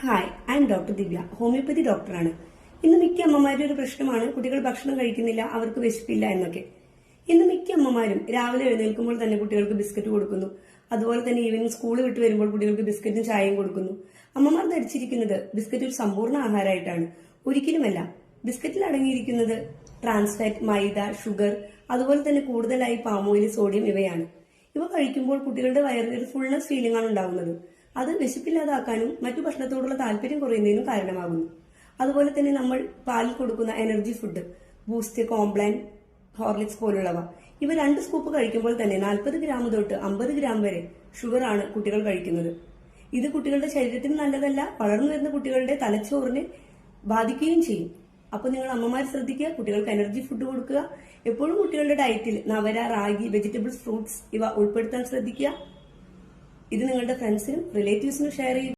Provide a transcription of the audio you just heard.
Hi I am doctor Divya homeopathy ഡോക്ടറാണ് ഇന്ന് മിക്ക അമ്മമാരുടെ ഒരു പ്രശ്നമാണ് കുട്ടികൾ ഭക്ഷണം കഴിക്കുന്നില്ല അവർക്ക് വിശപ്പില്ല എന്നൊക്കെ. ഇന്ന് മിക്ക അമ്മമാരും രാവിലെ എഴുന്നേൽക്കുമ്പോൾ തന്നെ കുട്ടികൾക്ക് ബിസ്ക്കറ്റ് കൊടുക്കുന്നു. അതുപോലെ തന്നെ ഈവനിങ് സ്കൂൾ വിട്ട് വരുമ്പോൾ കുട്ടികൾക്ക് ബിസ്ക്കറ്റും ചായയും കൊടുക്കുന്നു. അമ്മമാർ ധരിച്ചിരിക്കുന്നത് ബിസ്ക്കറ്റ് ഒരു സമ്പൂർണ ആഹാരമായിട്ടാണ് ഒരിക്കലുമല്ല. ബിസ്ക്കറ്റിൽ അടങ്ങിയിരിക്കുന്നത് ട്രാൻസ്ഫാറ്റ് മൈദ ഷുഗർ അതുപോലെ തന്നെ കൂടുതലായി പാമോയിൽ സോഡിയം ഇവയാണ്. ഇവ കഴിക്കുമ്പോൾ കുട്ടികളുടെ വയറിൽ ഒരു ഫുൾനെസ് ഫീലിംഗ് ആണ് ഉണ്ടാകുന്നത് അത് വിശപ്പില്ലാതാക്കാനും മറ്റു ഭക്ഷണത്തോടുള്ള താല്പര്യം കുറയുന്നതിനും കാരണമാകുന്നു. അതുപോലെ തന്നെ നമ്മൾ പാലിൽ കൊടുക്കുന്ന energy food Boost Complan Horlicks പോലുള്ളവ. ഇവ രണ്ട് സ്കൂപ്പ് കഴിക്കുമ്പോൾ തന്നെ നാൽപ്പത് ഗ്രാം തൊട്ട് അമ്പത് ഗ്രാം വരെ ഷുഗർ ആണ് കുട്ടികൾ കഴിക്കുന്നത്. ഇത് കുട്ടികളുടെ ശരീരത്തിന് നല്ലതല്ല വളർന്നു വരുന്ന കുട്ടികളുടെ തലച്ചോറിനെ ബാധിക്കുകയും ചെയ്യും. അപ്പോൾ നിങ്ങൾ അമ്മമാർ ശ്രദ്ധിക്കുക കുട്ടികൾക്ക് എനർജി ഫുഡ് കൊടുക്കുക. എപ്പോഴും കുട്ടികളുടെ ഡയറ്റിൽ നവര റാഗി വെജിറ്റബിൾസ് ഫ്രൂട്ട്സ് ഇവ ഉൾപ്പെടുത്താൻ ശ്രദ്ധിക്കുക. ഇത് നിങ്ങളുടെ ഫ്രണ്ട്സിനും റിലേറ്റീവ്സിനും ഷെയർ ചെയ്യുക